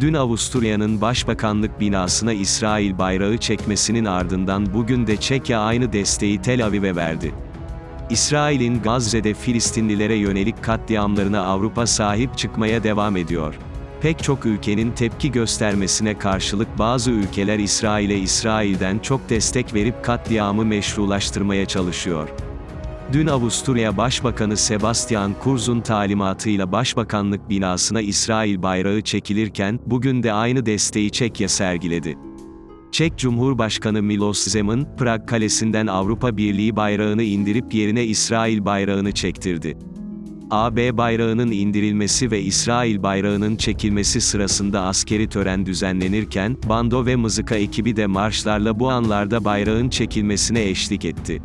Dün Avusturya'nın başbakanlık binasına İsrail bayrağı çekmesinin ardından bugün de Çekya aynı desteği Tel Aviv'e verdi. İsrail'in Gazze'de Filistinlilere yönelik katliamlarına Avrupa sahip çıkmaya devam ediyor. Pek çok ülkenin tepki göstermesine karşılık bazı ülkeler İsrail'e İsrail'den çok destek verip katliamı meşrulaştırmaya çalışıyor. Dün Avusturya Başbakanı Sebastian Kurz'un talimatıyla Başbakanlık binasına İsrail bayrağı çekilirken, bugün de aynı desteği Çekya sergiledi. Çek Cumhurbaşkanı Miloš Zeman, Prag Kalesi'nden Avrupa Birliği bayrağını indirip yerine İsrail bayrağını çektirdi. AB bayrağının indirilmesi ve İsrail bayrağının çekilmesi sırasında askeri tören düzenlenirken, bando ve mızıka ekibi de marşlarla bu anlarda bayrağın çekilmesine eşlik etti.